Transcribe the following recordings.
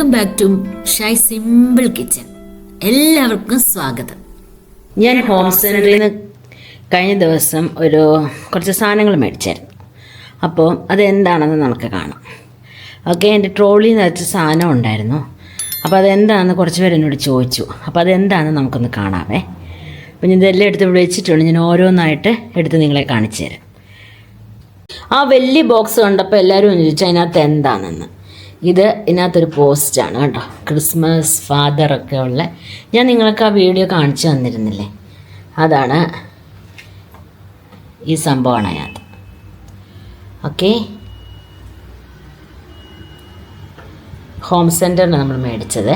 Welcome back to shy simple kitchen എല്ലാവർക്കും സ്വാഗതം. ഞാൻ ഹോം സെന്ററിൽ നിന്ന് കഴിഞ്ഞ ദിവസം ഒരു കുറച്ച് സാധനങ്ങൾ മേടിച്ചായിരുന്നു. അപ്പോൾ അതെന്താണെന്ന് നമുക്ക് കാണാം. ഓക്കെ എന്റെ ട്രോളിയിൽ വെച്ച സാധനം ഉണ്ടായിരുന്നു. അപ്പോൾ അതെന്താണെന്ന് കുറച്ച് പേര് എന്നോട് ചോദിച്ചു. അപ്പോൾ അതെന്താണെന്ന് നമുക്കൊന്ന് കാണാവേ. അപ്പോൾ ഞാൻ ഇതെല്ലാം എടുത്ത് വെച്ചിട്ടുണ്ട്. ഞാൻ ഓരോന്നായിട്ട് എടുത്ത് നിങ്ങളെ കാണിച്ചു തരാം. ആ വലിയ ബോക്സ് കണ്ടപ്പോൾ എല്ലാവരും ചോദിച്ചു അതിനകത്ത് എന്താണെന്ന്? ഇത് ഇതിനകത്തൊരു പോസ്റ്റാണ് കേട്ടോ. ക്രിസ്മസ് ഫാദറൊക്കെ ഉള്ള. ഞാൻ നിങ്ങൾക്ക് ആ വീഡിയോ കാണിച്ചു തന്നിരുന്നില്ലേ? അതാണ് ഈ സംഭവമാണ് അതിനകത്ത്. ഓക്കെ ഹോം സെന്ററിന് നമ്മൾ മേടിച്ചത്.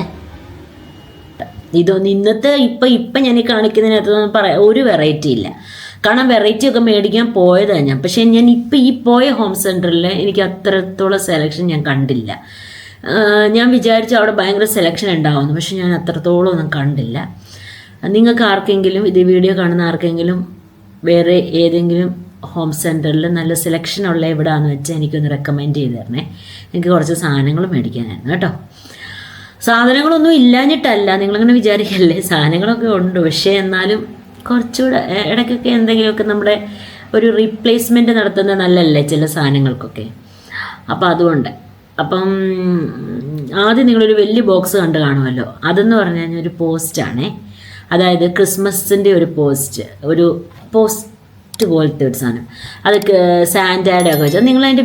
ഇതൊന്നും ഇന്നത്തെ ഇപ്പം ഇപ്പം ഞാൻ കാണിക്കുന്നതിനകത്തൊന്നും പറയാം ഒരു വെറൈറ്റി ഇല്ല. കാരണം വെറൈറ്റി ഒക്കെ മേടിക്കാൻ പോയതാണ് ഞാൻ. പക്ഷേ ഞാൻ ഇപ്പം ഈ പോയ ഹോം സെന്ററിൽ എനിക്ക് അത്രത്തോളം സെലക്ഷൻ ഞാൻ കണ്ടില്ല. ഞാൻ വിചാരിച്ചു അവിടെ ഭയങ്കര സെലക്ഷൻ ഉണ്ടാവുമെന്ന് പക്ഷെ ഞാൻ അത്രത്തോളം ഒന്നും കണ്ടില്ല. നിങ്ങൾക്ക് ആർക്കെങ്കിലും ഇത് വീഡിയോ കാണുന്ന ആർക്കെങ്കിലും വേറെ ഏതെങ്കിലും ഹോം സെന്ററിൽ നല്ല സെലക്ഷൻ ഉള്ള എവിടെയാണെന്ന് വെച്ചാൽ എനിക്കൊന്ന് റെക്കമെൻഡ് ചെയ്ത് തരണേ. എനിക്ക് കുറച്ച് സാധനങ്ങൾ മേടിക്കാനായിരുന്നു കേട്ടോ. സാധനങ്ങളൊന്നും ഇല്ലാഞ്ഞിട്ടല്ല നിങ്ങളിങ്ങനെ വിചാരിക്കല്ലേ? സാധനങ്ങളൊക്കെ ഉണ്ട് പക്ഷേ എന്നാലും കുറച്ചുകൂടെ ഇടയ്ക്കൊക്കെ എന്തെങ്കിലുമൊക്കെ നമ്മുടെ ഒരു റീപ്ലേസ്മെന്റ് നടത്തുന്നത് നല്ലല്ലേ ചില സാധനങ്ങൾക്കൊക്കെ? അപ്പോൾ അതുകൊണ്ട്. അപ്പം ആദ്യം നിങ്ങളൊരു വലിയ ബോക്സ് കണ്ട് കാണുമല്ലോ. അതെന്ന് പറഞ്ഞു കഴിഞ്ഞാൽ ഒരു പോസ്റ്റാണേ അതായത് ക്രിസ്മസിന്റെ ഒരു പോസ്റ്റ് ഒരു പോസ്റ്റ് പോലത്തെ ഒരു സാധനം. അതൊക്കെ സാൻഡാഡ് ഒക്കെ വെച്ചാൽ നിങ്ങൾ അതിന്റെ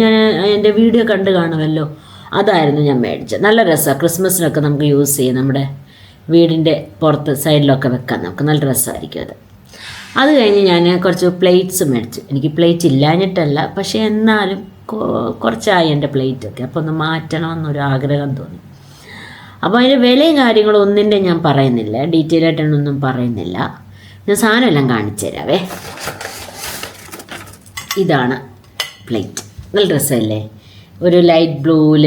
ഞാൻ എന്റെ വീഡിയോ കണ്ട് കാണുമല്ലോ. അതായിരുന്നു ഞാൻ മേടിച്ചത്. നല്ല രസമാണ് ക്രിസ്മസിനൊക്കെ നമുക്ക് യൂസ് ചെയ്യാം. നമ്മുടെ വീടിന്റെ പുറത്ത് സൈഡിലൊക്കെ വെക്കാം നമുക്ക് നല്ല രസമായിരിക്കും അത്. അത് കഴിഞ്ഞ് ഞാൻ കുറച്ച് പ്ലേറ്റ്സ് മേടിച്ചു. എനിക്ക് പ്ലേറ്റ് ഇല്ലാഞ്ഞിട്ടല്ല പക്ഷേ എന്നാലും കുറച്ചായി എന്റെ പ്ലേറ്റൊക്കെ അപ്പോൾ ഒന്ന് മാറ്റണമെന്നൊരു ആഗ്രഹം തോന്നി. അപ്പോൾ അതിന്റെ വിലയും കാര്യങ്ങളും ഒന്നിന്റെ ഞാൻ പറയുന്നില്ല. ഡീറ്റെയിൽ ആയിട്ടൊന്നും പറയുന്നില്ല. ഞാൻ സാധനം എല്ലാം കാണിച്ചു തരാവേ. ഇതാണ് പ്ലേറ്റ് നല്ല രസമല്ലേ? ഒരു ലൈറ്റ് ബ്ലൂവിൽ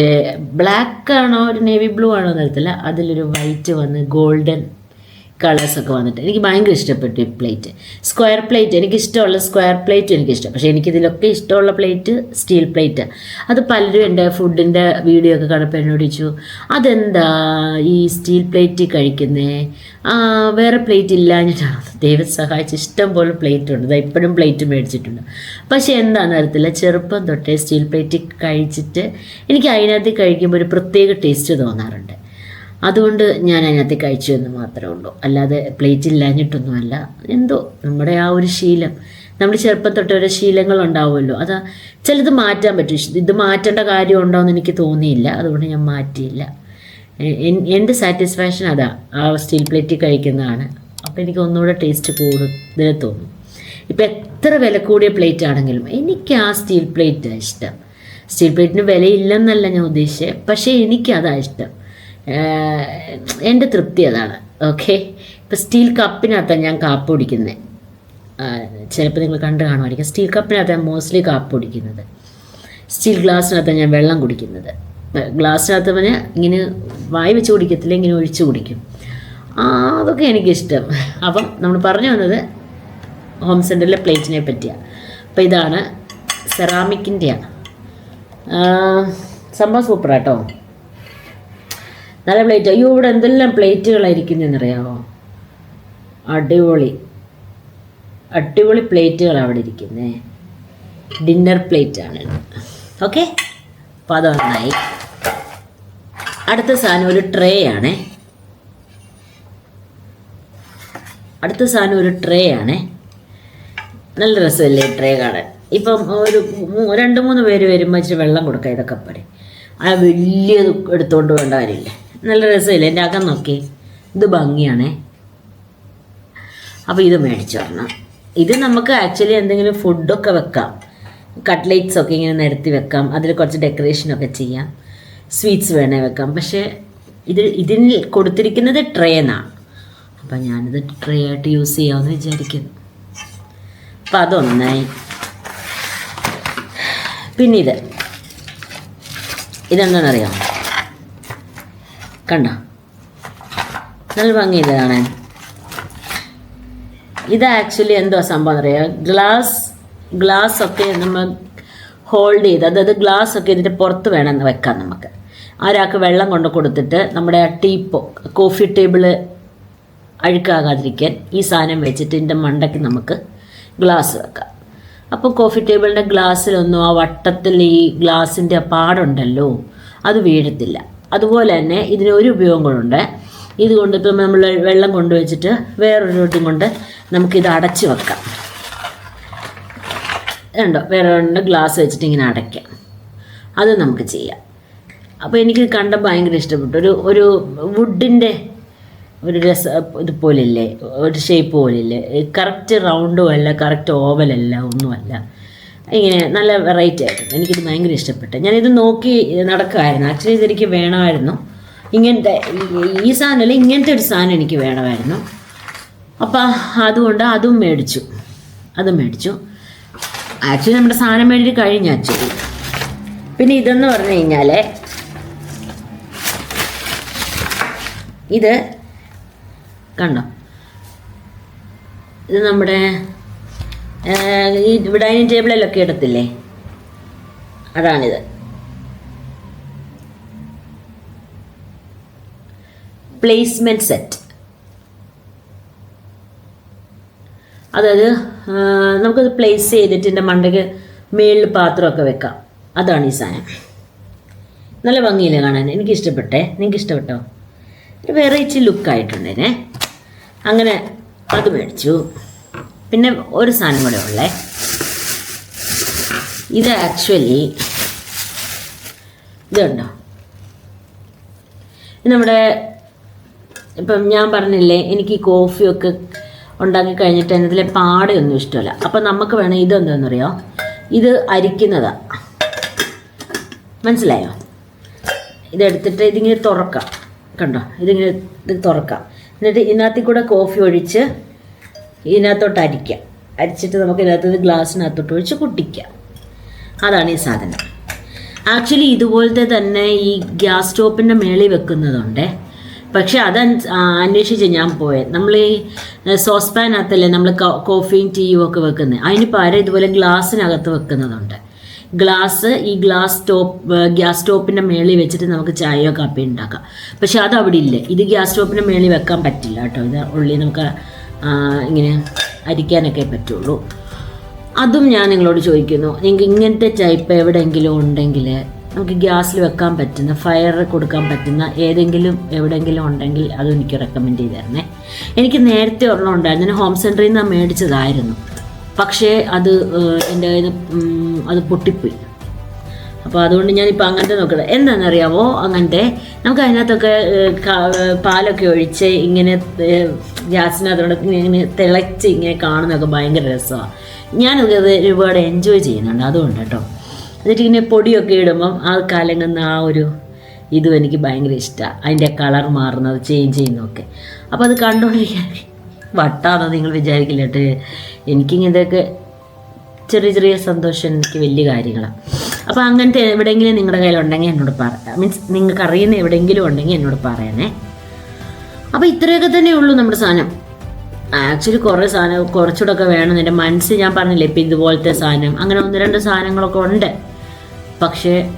ബ്ലാക്ക് ആണോ ഒരു നേവി ബ്ലൂ ആണോ എന്നറിയത്തില്ല അതിലൊരു വൈറ്റ് വന്ന് ഗോൾഡൻ കളേഴ്സൊക്കെ വന്നിട്ട്. എനിക്ക് ഭയങ്കര ഇഷ്ടപ്പെട്ടു ഈ പ്ലേറ്റ്. സ്ക്വയർ പ്ലേറ്റ് എനിക്ക് ഇഷ്ടമുള്ള സ്ക്വയർ പ്ലേറ്റ് എനിക്കിഷ്ടം. പക്ഷേ എനിക്കിതിലൊക്കെ ഇഷ്ടമുള്ള പ്ലേറ്റ് സ്റ്റീൽ പ്ലേറ്റ്. അത് പലരും എന്റെ ഫുഡിന്റെ വീഡിയോ ഒക്കെ കണ്ടപ്പോൾ എന്നോട് ചോദിച്ചു അതെന്താ ഈ സ്റ്റീൽ പ്ലേറ്റ് കഴിക്കുന്നേ? വേറെ പ്ലേറ്റ് ഇല്ലാഞ്ഞിട്ടാണ് ദൈവം സഹായിച്ച് ഇഷ്ടം പോലെ പ്ലേറ്റ് ഉണ്ട് ഇപ്പോഴും പ്ലേറ്റ് മേടിച്ചിട്ടുണ്ട്. പക്ഷേ എന്താണെന്ന് അറിയത്തില്ല ചെറുപ്പം തൊട്ടേ സ്റ്റീൽ പ്ലേറ്റ് കഴിച്ചിട്ട് എനിക്ക് അതിനകത്ത് കഴിക്കുമ്പോൾ ഒരു പ്രത്യേക ടേസ്റ്റ് തോന്നാറുണ്ട്. അതുകൊണ്ട് ഞാൻ അതിനകത്ത് കഴിച്ചു എന്ന് മാത്രമേ ഉള്ളൂ. അല്ലാതെ പ്ലേറ്റ് ഇല്ലാഞ്ഞിട്ടൊന്നുമല്ല. എന്തോ നമ്മുടെ ആ ഒരു ശീലം. നമ്മൾ ചെറുപ്പം തൊട്ട് ഓരോ ശീലങ്ങൾ ഉണ്ടാവുമല്ലോ. അത് ചിലത് മാറ്റാൻ പറ്റും. ഇത് മാറ്റേണ്ട കാര്യം ഉണ്ടോ എന്ന് എനിക്ക് തോന്നിയില്ല. അതുകൊണ്ട് ഞാൻ മാറ്റിയില്ല. എന്റെ സാറ്റിസ്ഫാക്ഷൻ അതാ. ആ സ്റ്റീൽ പ്ലേറ്റിൽ കഴിക്കുന്നതാണ്. അപ്പോൾ എനിക്ക് ഒന്നുകൂടെ ടേസ്റ്റ് കൂടുതൽ തോന്നും. ഇപ്പം എത്ര വില കൂടിയ പ്ലേറ്റ് ആണെങ്കിലും എനിക്ക് ആ സ്റ്റീൽ പ്ലേറ്റാണ് ഇഷ്ടം. സ്റ്റീൽ പ്ലേറ്റിന് വിലയില്ലെന്നല്ല ഞാൻ ഉദ്ദേശിച്ചത് പക്ഷേ എനിക്കതാണ് ഇഷ്ടം. എന്റെ തൃപ്തി അതാണ്. ഓക്കെ? ഇപ്പം സ്റ്റീൽ കപ്പിനകത്താണ് ഞാൻ കാപ്പ് കുടിക്കുന്നത് ചിലപ്പോൾ നിങ്ങൾ കണ്ട് കാണുമായിരിക്കും. സ്റ്റീൽ കപ്പിനകത്താണ് മോസ്റ്റ്ലി കാപ്പ് കുടിക്കുന്നത്. സ്റ്റീൽ ഗ്ലാസ്സിനകത്താണ് ഞാൻ വെള്ളം കുടിക്കുന്നത്. ഗ്ലാസ്സിനകത്ത് പിന്നെ ഇങ്ങനെ വായി വെച്ച് കുടിക്കത്തില്ല ഇങ്ങനെ ഒഴിച്ച് കുടിക്കും. ആ, അതൊക്കെ എനിക്കിഷ്ടം. അപ്പം നമ്മൾ പറഞ്ഞു വന്നത് ഹോം സെന്ററിലെ പ്ലേറ്റിനെ പറ്റിയാണ് അപ്പം ഇതാണ് സെറാമിക്കിന്റെയാണ് സംഭവം സൂപ്പറാട്ടോ. നല്ല പ്ലേറ്റ് അയ്യോ ഇവിടെ എന്തെല്ലാം പ്ലേറ്റുകളായിരിക്കുന്നതെന്നറിയാമോ അടിപൊളി. അടിപൊളി പ്ലേറ്റുകൾ അവിടെ ഇരിക്കുന്നേ. ഡിന്നർ പ്ലേറ്റ് ആണ് ഓക്കെ അപ്പോൾ അത് നന്നായി അടുത്ത സാധനം ഒരു ട്രേ ആണേ. അടുത്ത സാധനം ഒരു ട്രേ ആണേ. നല്ല രസമല്ലേ ട്രേ കാണാൻ? ഇപ്പം ഒരു രണ്ട് മൂന്ന് പേര് വരുമ്പോൾ ഇച്ചിരി വെള്ളം കൊടുക്കുക ഇതൊക്കെ പറയും ആ വലിയത് എടുത്തുകൊണ്ട് വേണ്ട കാര്യമില്ല. നല്ല രസമില്ലേ? എന്റെ അകം നോക്കി. ഇത് ഭംഗിയാണേ. അപ്പോൾ ഇത് മേടിച്ചു വരണം. ഇത് നമുക്ക് ആക്ച്വലി എന്തെങ്കിലും ഫുഡൊക്കെ വെക്കാം. കട്ട്ലേറ്റ്സ് ഒക്കെ ഇങ്ങനെ നിരത്തി വെക്കാം. അതിൽ കുറച്ച് ഡെക്കറേഷനൊക്കെ ചെയ്യാം. സ്വീറ്റ്സ് വേണേൽ വെക്കാം. പക്ഷേ ഇത് ഇതിന് കൊടുത്തിരിക്കുന്നത് ട്രേ എന്നാണ് അപ്പം ഞാനിത് ട്രേ ആയിട്ട് യൂസ് ചെയ്യാമെന്ന് വിചാരിക്കുന്നു. അപ്പം അതൊന്നായി. പിന്നെ ഇത് ഇതെന്താണെന്നറിയാം കണ്ടോ? നല്ല ഭംഗിയില്ല കാണാൻ. ഇത് ആക്ച്വലി എന്തോ സംഭവം അറിയാം ഗ്ലാസ് ഗ്ലാസ് ഒക്കെ നമ്മൾ ഹോൾഡ് ചെയ്ത് അതായത് ഗ്ലാസ് ഒക്കെ ഇതിന്റെ പുറത്ത് വേണം വെക്കാൻ നമുക്ക്. ആരാൾക്ക് വെള്ളം കൊണ്ട് കൊടുത്തിട്ട് നമ്മുടെ ആ ടീപ്പോ കോഫി ടേബിൾ അഴുക്കാകാതിരിക്കാൻ ഈ സാധനം വെച്ചിട്ട് ഇതിന്റെ മണ്ടയ്ക്ക് നമുക്ക് ഗ്ലാസ് വെക്കാം. അപ്പോൾ കോഫി ടേബിളിന്റെ ഗ്ലാസ്സിലൊന്നും ആ വട്ടത്തിൽ ഈ ഗ്ലാസിന്റെ പാടുണ്ടല്ലോ? അത് വീഴത്തില്ല. അതുപോലെ തന്നെ ഇതിന് ഒരു ഉപയോഗം കൂടെ ഇതുകൊണ്ട് ഇപ്പം നമ്മൾ വെള്ളം കൊണ്ടുവച്ചിട്ട് വേറൊരു ഇതും കൊണ്ട് നമുക്കിത് അടച്ച് വെക്കാം. ഉണ്ടോ വേറെ ഗ്ലാസ് വെച്ചിട്ട് ഇങ്ങനെ അടയ്ക്കാം. അത് നമുക്ക് ചെയ്യാം. അപ്പോൾ എനിക്ക് കണ്ട ഭയങ്കര ഇഷ്ടപ്പെട്ടു. ഒരു ഒരു വുഡിന്റെ ഒരു രസ ഇതുപോലില്ലേ ഒരു ഷേപ്പ് പോലില്ലേ? കറക്റ്റ് റൗണ്ടും അല്ല കറക്റ്റ് ഓവലല്ല ഒന്നുമല്ല. ഇങ്ങനെ നല്ല വെറൈറ്റി ആയിരുന്നു എനിക്കിത് ഭയങ്കര ഇഷ്ടപ്പെട്ടു. ഞാനിത് നോക്കി നടക്കുമായിരുന്നു ആക്ച്വലി ഇതെനിക്ക് വേണമായിരുന്നു. ഇങ്ങനത്തെ ഈ- സാധനമല്ല ഇങ്ങനത്തെ ഒരു സാധനം എനിക്ക് വേണമായിരുന്നു. അപ്പം അതുകൊണ്ട് അതും മേടിച്ചു. അതും മേടിച്ചു. ആക്ച്വലി നമ്മുടെ സാധനം മേടിച്ച് കഴിഞ്ഞു ആക്ച്വലി പിന്നെ ഇതെന്ന് പറഞ്ഞു കഴിഞ്ഞാൽ ഇത് കണ്ടോ? ഇത് നമ്മുടെ ഈ ഡൈനിങ് ടേബിളിലൊക്കെ ഇടത്തില്ലേ? അതാണിത്. പ്ലേസ്മെന്റ് സെറ്റ് അതായത് നമുക്കത് പ്ലേസ് ചെയ്തിട്ട് എന്റെ മണ്ടയ്ക്ക് മേളിൽ പാത്രമൊക്കെ വെക്കാം. അതാണ് ഈ സാധനം. നല്ല ഭംഗിയില്ല കാണാൻ? എനിക്ക് ഇഷ്ടപ്പെട്ടേ നിങ്ങൾക്ക് ഇഷ്ടപ്പെട്ടോ ഒരു വെറൈറ്റി ലുക്കായിട്ടുണ്ടേനെ അങ്ങനെ അത് മേടിച്ചു. പിന്നെ ഒരു സാധനം കൂടെ ഉള്ളേ. ഇത് ആക്ച്വലി ഇതുണ്ടോ ഇത് നമ്മുടെ ഇപ്പം ഞാൻ പറഞ്ഞില്ലേ എനിക്ക് കോഫിയൊക്കെ ഉണ്ടാക്കി കഴിഞ്ഞിട്ട് അതിനകത്തിലെ പാടയൊന്നും ഇഷ്ടമല്ല. അപ്പം നമുക്ക് വേണം ഇതെന്താണെന്നറിയോ ഇത് അരിക്കുന്നതാണ് മനസ്സിലായോ? ഇതെടുത്തിട്ട് ഇതിങ്ങനെ തുറക്കാം. കണ്ടോ? ഇതിങ്ങനെ ഇത് തുറക്കാം. എന്നിട്ട് ഇതിനകത്തിൽ കൂടെ കോഫി ഒഴിച്ച് ഇതിനകത്തോട്ട് അരിക്കാം. അരിച്ചിട്ട് നമുക്ക് ഇതിനകത്ത് ഗ്ലാസ്സിനകത്തോട്ട് ഒഴിച്ച് കുട്ടിക്കാം. അതാണ് ഈ സാധനം. ആക്ച്വലി ഇതുപോലത്തെ തന്നെ ഈ ഗ്യാസ് സ്റ്റോപ്പിന്റെ മേളിൽ വെക്കുന്നതുണ്ട്. പക്ഷെ അത് അന്വേഷിച്ച് ഞാൻ പോയത് നമ്മൾ ഈ സോസ് പാനകത്തല്ലേ നമ്മൾ കോഫിയും ടീയും ഒക്കെ വെക്കുന്നത് അതിന് പകരം ഇതുപോലെ ഗ്ലാസ്സിനകത്ത് വെക്കുന്നതുണ്ട്. ഗ്ലാസ് ഈ ഗ്ലാസ് സ്റ്റോപ്പ് ഗ്യാസ് സ്റ്റോപ്പിന്റെ മേളിൽ വെച്ചിട്ട് നമുക്ക് ചായയോ കാപ്പിയോ ഉണ്ടാക്കാം. പക്ഷെ അത് അവിടെ ഇല്ല. ഇത് ഗ്യാസ് സ്റ്റോപ്പിന്റെ മേളിൽ വെക്കാൻ പറ്റില്ല കേട്ടോ. ഇത് ഉള്ളി നമുക്ക് ഇങ്ങനെ അരിക്കാനൊക്കെ പറ്റുള്ളൂ. അതും ഞാൻ നിങ്ങളോട് ചോദിക്കുന്നു. നിങ്ങൾക്ക് ഇങ്ങനത്തെ ടൈപ്പ് എവിടെയെങ്കിലും ഉണ്ടെങ്കിൽ നമുക്ക് ഗ്യാസിൽ വെക്കാൻ പറ്റുന്ന ഫയർ കൊടുക്കാൻ പറ്റുന്ന ഏതെങ്കിലും എവിടെയെങ്കിലും ഉണ്ടെങ്കിൽ അത് എനിക്ക് റെക്കമെൻഡ് ചെയ്ത് തരണേ. എനിക്ക് നേരത്തെ ഒരെണ്ണം ഉണ്ടായിരുന്നു. ഞാൻ ഹോം സെന്ററിൽ നിന്ന് മേടിച്ചതായിരുന്നു. പക്ഷേ അത് എന്റെ അത് പൊട്ടിപ്പോയി. അപ്പോൾ അതുകൊണ്ട് ഞാനിപ്പോൾ അങ്ങനത്തെ നോക്കുന്നത് എന്താണെന്നറിയാമോ അങ്ങനത്തെ നമുക്ക് അതിനകത്തൊക്കെ പാലൊക്കെ ഒഴിച്ച് ഇങ്ങനെ ഗ്യാസിനകത്തോടെ ഇങ്ങനെ തിളച്ച് ഇങ്ങനെ കാണുന്നതൊക്കെ ഭയങ്കര രസമാണ് ഞാനത് ഒരുപാട് എൻജോയ് ചെയ്യുന്നുണ്ട്. അതുകൊണ്ട് കേട്ടോ. എന്നിട്ട് ഇങ്ങനെ പൊടിയൊക്കെ ഇടുമ്പം ആ കലങ്ങുന്ന ആ ഒരു ഇതും എനിക്ക് ഭയങ്കര ഇഷ്ടമാണ് അതിന്റെ കളർ മാറുന്നത് ചേഞ്ച് ചെയ്യുന്നതൊക്കെ. അപ്പോൾ അത് കണ്ടുകൊണ്ടിരിക്കാൻ വട്ടാണോ നിങ്ങൾ വിചാരിക്കില്ല കേട്ടോ. എനിക്കിങ്ങനെയൊക്കെ ചെറിയ ചെറിയ സന്തോഷം എനിക്ക് വലിയ കാര്യങ്ങളാണ് അപ്പോൾ അങ്ങനത്തെ എവിടെയെങ്കിലും നിങ്ങളുടെ കയ്യിലുണ്ടെങ്കിൽ എന്നോട് പറ. മീൻസ് നിങ്ങൾക്ക് അറിയുന്ന എവിടെയെങ്കിലും ഉണ്ടെങ്കിൽ എന്നോട് പറയണേ. അപ്പോൾ ഇത്രയൊക്കെ തന്നെ ഉള്ളൂ നമ്മുടെ സാധനം. ആക്ച്വലി കുറേ സാധനം കുറച്ചുകൂടെ ഒക്കെ വേണം. എന്റെ മനസ്സ് ഞാൻ പറഞ്ഞില്ലേ ഇപ്പം ഇതുപോലത്തെ സാധനം. അങ്ങനെ ഒന്ന് രണ്ട് സാധനങ്ങളൊക്കെ ഉണ്ട്. പക്ഷേ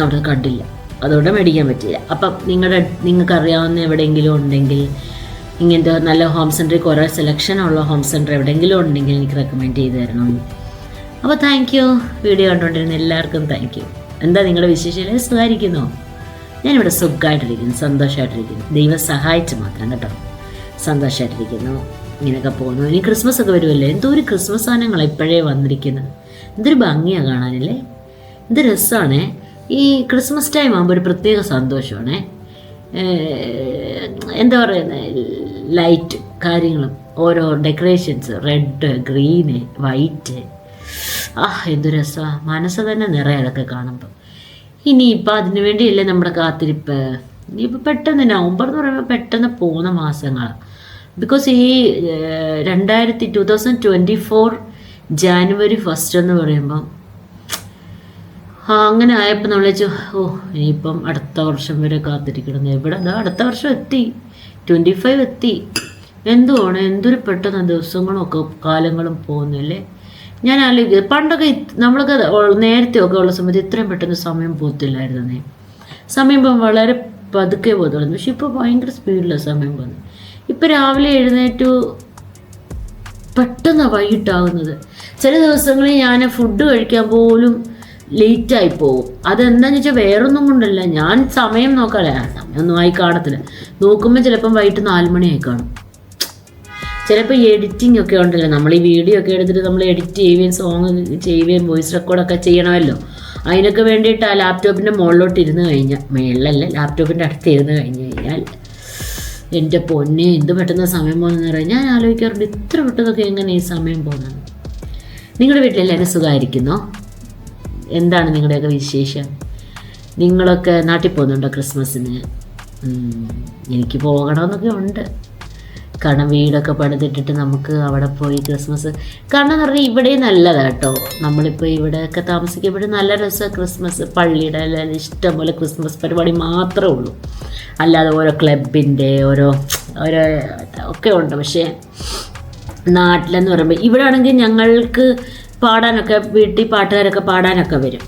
അവിടെ കണ്ടില്ല. അതുകൊണ്ട് മേടിക്കാൻ പറ്റില്ല അപ്പം നിങ്ങളുടെ നിങ്ങൾക്ക് അറിയാവുന്ന എവിടെയെങ്കിലും ഉണ്ടെങ്കിൽ ഇങ്ങനത്തെ നല്ല ഹോം സെന്ററിൽ കുറേ സെലക്ഷൻ ഉള്ള ഹോം സെന്റർ എവിടെയെങ്കിലും ഉണ്ടെങ്കിൽ എനിക്ക് റെക്കമെൻഡ് ചെയ്ത് തരണം. അപ്പോൾ താങ്ക് യു വീഡിയോ കണ്ടുകൊണ്ടിരുന്ന എല്ലാവർക്കും താങ്ക് യു എന്താ നിങ്ങളുടെ വിശേഷം സുഖമായിരിക്കുന്നോ. ഞാനിവിടെ സുഖമായിട്ടിരിക്കുന്നു സന്തോഷമായിട്ടിരിക്കുന്നു. ദൈവം സഹായിച്ച് മാത്രം കേട്ടോ. സന്തോഷമായിട്ടിരിക്കുന്നു. ഇങ്ങനെയൊക്കെ പോകുന്നു. ഇനി ക്രിസ്മസ് ഒക്കെ വരുമല്ലേ? എന്തോ ഒരു ക്രിസ്മസ് സാധനങ്ങൾ ഇപ്പോഴേ വന്നിരിക്കുന്നത് എന്തൊരു ഭംഗിയാണ് കാണാനല്ലേ? എന്ത് രസമാണേ ഈ ക്രിസ്മസ് ടൈം ആകുമ്പോൾ ഒരു പ്രത്യേക സന്തോഷമാണ്. എന്താ പറയുന്നത് ലൈറ്റ് കാര്യങ്ങളും. ഓരോ ഡെക്കറേഷൻസ് റെഡ് ഗ്രീന് വൈറ്റ് ആ എന്തു രസമാണ് മനസ്സ് തന്നെ നിറയെ അതൊക്കെ കാണുമ്പോൾ ഇനിയിപ്പോൾ അതിനു വേണ്ടിയല്ലേ നമ്മുടെ കാത്തിരിപ്പ്? ഇനിയിപ്പോൾ പെട്ടെന്ന് നവംബർ എന്ന് പറയുമ്പോൾ പെട്ടെന്ന് പോകുന്ന മാസങ്ങളാണ് ബിക്കോസ് ഈ രണ്ടായിരത്തി two thousand twenty four January first എന്ന് പറയുമ്പം അങ്ങനെ ആയപ്പോൾ നമ്മൾ വെച്ചു ഓ ഇനിയിപ്പം അടുത്ത വർഷം വരെ കാത്തിരിക്കണം. എവിടെ? ദാ അടുത്ത വർഷം എത്തി. ട്വന്റി ഫൈവ് എത്തി. എന്തുവാണ്? എന്തൊരു പെട്ടെന്ന് ദിവസങ്ങളും ഒക്കെ കാലങ്ങളും പോകുന്നില്ലേ? ഞാൻ ആലോചിക്കുക പണ്ടൊക്കെ നമ്മളൊക്കെ നേരത്തെ ഒക്കെ ഉള്ള സമയത്ത് ഇത്രയും പെട്ടെന്ന് സമയം പോത്തില്ലായിരുന്നേ സമയം വളരെ പതുക്കെ പോകുന്നു പക്ഷെ ഇപ്പോൾ ഭയങ്കര സ്പീഡിലാണ് സമയം പോകുന്നത്. ഇപ്പം രാവിലെ എഴുന്നേറ്റു പെട്ടെന്നാണ് വൈകിട്ടാകുന്നത് ചില ദിവസങ്ങളിൽ ഞാൻ ഫുഡ് കഴിക്കാൻ പോലും ലേറ്റായി പോകും. അതെന്താണെന്ന് വെച്ചാൽ വേറൊന്നും കൊണ്ടല്ല. ഞാൻ സമയം നോക്കാല്ലേ സമയമൊന്നും ആയി കാണത്തില്ല. നോക്കുമ്പോൾ ചിലപ്പം വൈകിട്ട് നാല് മണിയായി കാണും. ചിലപ്പോൾ എഡിറ്റിംഗ് ഒക്കെ ഉണ്ടല്ലോ. നമ്മൾ ഈ വീഡിയോ ഒക്കെ എടുത്തിട്ട് നമ്മൾ എഡിറ്റ് ചെയ്യുകയും സോങ് ചെയ്യുകയും വോയിസ് റെക്കോർഡൊക്കെ ചെയ്യണമല്ലോ. അതിനൊക്കെ വേണ്ടിയിട്ട് ആ ലാപ്ടോപ്പിന്റെ മുകളിലോട്ട് ഇരുന്ന് കഴിഞ്ഞാൽ മേളിലല്ല ലാപ്ടോപ്പിന്റെ അടുത്ത് ഇരുന്ന് കഴിഞ്ഞ് കഴിഞ്ഞാൽ എന്റെ പൊന്നെ എന്ത് പെട്ടെന്ന് സമയം പോകുന്നതെന്ന് പറഞ്ഞാൽ ഞാൻ ആലോചിക്കാറുണ്ട് ഇത്ര പെട്ടെന്നൊക്കെ എങ്ങനെ ഈ സമയം പോകുന്നത് നിങ്ങളുടെ വീട്ടിലെല്ലാവരും സുഖമായിരിക്കുന്നോ? എന്താണ് നിങ്ങളുടെയൊക്കെ വിശേഷം? നിങ്ങളൊക്കെ നാട്ടിൽ പോകുന്നുണ്ടോ ക്രിസ്മസിന്? എനിക്ക് പോകണമെന്നൊക്കെ ഉണ്ട്. കാരണം വീടൊക്കെ പണിതിട്ടിട്ട് നമുക്ക് അവിടെ പോയി ക്രിസ്മസ്. കാരണം എന്ന് പറഞ്ഞാൽ ഇവിടെ നല്ലതാണ് കേട്ടോ നമ്മളിപ്പോൾ ഇവിടെയൊക്കെ താമസിക്കുമ്പോൾ നല്ല രസമാണ് ക്രിസ്മസ്. പള്ളിയുടെ എല്ലാം ഇഷ്ടംപോലെ ക്രിസ്മസ് പരിപാടി മാത്രമേ ഉള്ളൂ. അല്ലാതെ ഓരോ ക്ലബിന്റെ ഓരോ ഓരോ ഒക്കെ ഉണ്ട്. പക്ഷേ നാട്ടിലെന്ന് പറയുമ്പോൾ ഇവിടെ ആണെങ്കിൽ ഞങ്ങൾക്ക് പാടാനൊക്കെ വീട്ടിൽ പാട്ടുകാരൊക്കെ പാടാനൊക്കെ വരും.